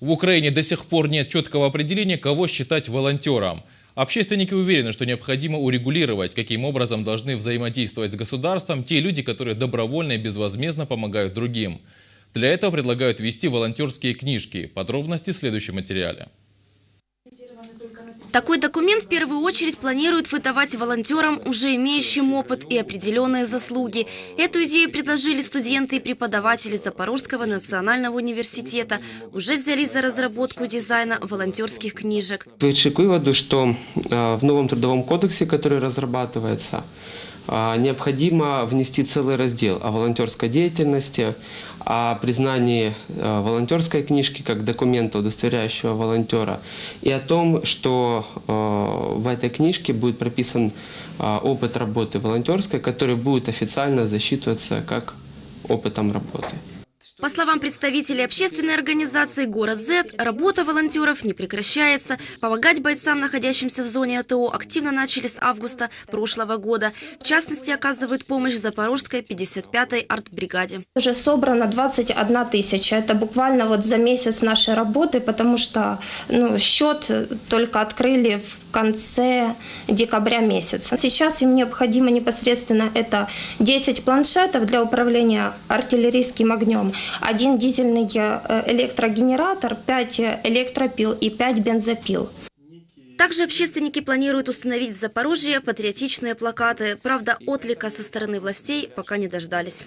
В Украине до сих пор нет четкого определения, кого считать волонтером. Общественники уверены, что необходимо урегулировать, каким образом должны взаимодействовать с государством те люди, которые добровольно и безвозмездно помогают другим. Для этого предлагают вести волонтерские книжки. Подробности в следующем материале. Такой документ в первую очередь планируют выдавать волонтерам, уже имеющим опыт и определенные заслуги. Эту идею предложили студенты и преподаватели Запорожского национального университета. Уже взялись за разработку дизайна волонтерских книжек. Пришли к выводу, что э, в новом трудовом кодексе, который разрабатывается, необходимо внести целый раздел о волонтерской деятельности, о признании э, волонтерской книжки как документа, удостоверяющего волонтера, и о том, что э, в этой книжке будет прописан э, опыт работы волонтерской, который будет официально засчитываться как опытом работы. По словам представителей общественной организации «Город Z», работа волонтеров не прекращается. Помогать бойцам, находящимся в зоне АТО, активно начали с августа прошлого года. В частности, оказывают помощь Запорожской 55-й артбригаде. Уже собрано 21 тысяча. Это буквально вот за месяц нашей работы, потому что ну, счет только открыли в конце декабря месяца. Сейчас им необходимо непосредственно это 10 планшетов для управления артиллерийским огнем, один дизельный э, электрогенератор, 5 электропил и 5 бензопил. Также общественники планируют установить в Запорожье патриотичные плакаты. Правда, отлика со стороны властей пока не дождались.